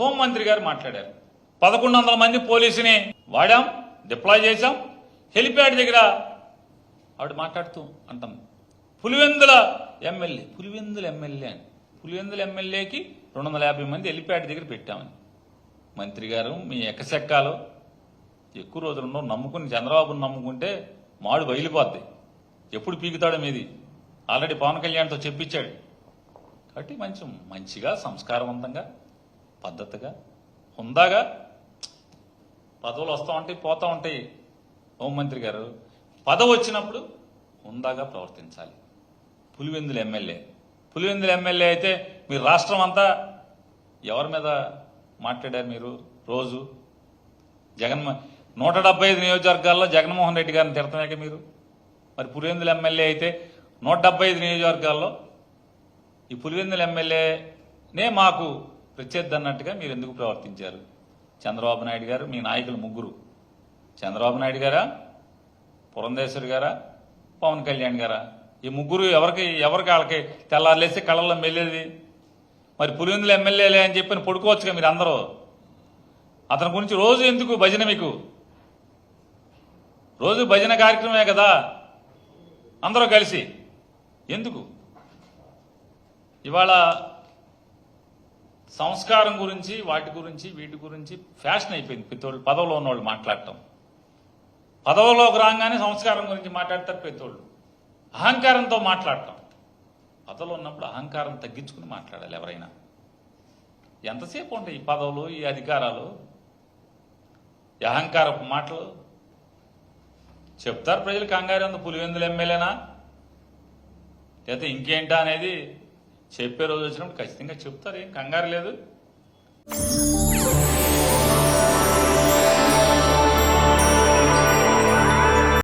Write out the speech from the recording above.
హోంమంత్రి గారు మాట్లాడారు. పదకొండు వందల మంది పోలీసుని వాడాం డిప్లాయ్ చేశాం. హెలిప్యాడ్ దగ్గర ఆవిడ మాట్లాడుతూ అంటాం పులివెందుల ఎమ్మెల్యే పులివెందుల ఎమ్మెల్యే అని. పులివెందుల ఎమ్మెల్యేకి రెండు వందల యాభై మంది హెలిప్యాడ్ దగ్గర పెట్టామని. మంత్రి గారు మీ ఎక్కసెక్కాలు ఎక్కువ రోజులు నమ్ముకుని చంద్రబాబును నమ్ముకుంటే మాడు బయలుపోద్ది ఎప్పుడు పీకుతాడో మీది. ఆల్రెడీ పవన్ కళ్యాణ్తో చెప్పించాడు. కాబట్టి మంచి మంచిగా సంస్కారవంతంగా పద్ధతిగా. హుందాగా పదవులు వస్తూ ఉంటాయి పోతూ ఉంటాయి హోంమంత్రి గారు పదవి వచ్చినప్పుడు హుందాగా ప్రవర్తించాలి. పులివెందుల ఎమ్మెల్యే. పులివెందుల ఎమ్మెల్యే అయితే మీరు రాష్ట్రం అంతా ఎవరి మీద మాట్లాడారు మీరు రోజు? జగన్ నూట డెబ్బై ఐదు నియోజకవర్గాల్లో జగన్మోహన్ రెడ్డి గారిని తిడతామే మీరు? మరి పులివెందుల ఎమ్మెల్యే అయితే నూట డెబ్బై ఐదు నియోజకవర్గాల్లో ఈ పులివెందుల ఎమ్మెల్యేనే మాకు ప్రత్యర్థి అన్నట్టుగా మీరు ఎందుకు ప్రవర్తించారు? చంద్రబాబు నాయుడు గారు మీ నాయకులు ముగ్గురు. చంద్రబాబు నాయుడు గారా? పురంధేశ్వరి గారా? పవన్ కళ్యాణ్ గారా? ఈ ముగ్గురు ఎవరికి ఎవరికి వాళ్ళకి తెల్లారులేసి కళ్ళల్లో మెల్లేది? మరి పులివెందులు ఎమ్మెల్యేలే అని చెప్పి పడుకోవచ్చుగా మీరు అందరూ? అతని గురించి రోజు ఎందుకు భజన మీకు? రోజు భజన కార్యక్రమమే కదా? అందరూ కలిసి. ఎందుకు? ఇవాళ సంస్కారం గురించి వాటి గురించి వీటి గురించి ఫ్యాషన్ అయిపోయింది. పెద్దోళ్ళు పదవిలో ఉన్నవాళ్ళు మాట్లాడటం. పదవిలోకి రాగానే సంస్కారం గురించి మాట్లాడతారు పెద్దోళ్ళు. అహంకారంతో మాట్లాడటం. పదవిలో ఉన్నప్పుడు అహంకారం తగ్గించుకుని మాట్లాడాలి ఎవరైనా. ఎంతసేపు ఉంటాయి ఈ పదవులు ఈ అధికారాలు? ఈ అహంకారపు మాటలు? చెప్తారు ప్రజలు కంగారు అంత పులివెందులు ఎమ్మెల్యేనా? లేకపోతే ఇంకేంటా అనేది చెప్పే రోజు వచ్చినప్పుడు ఖచ్చితంగా చెప్తారు. ఏం కంగారు లేదు.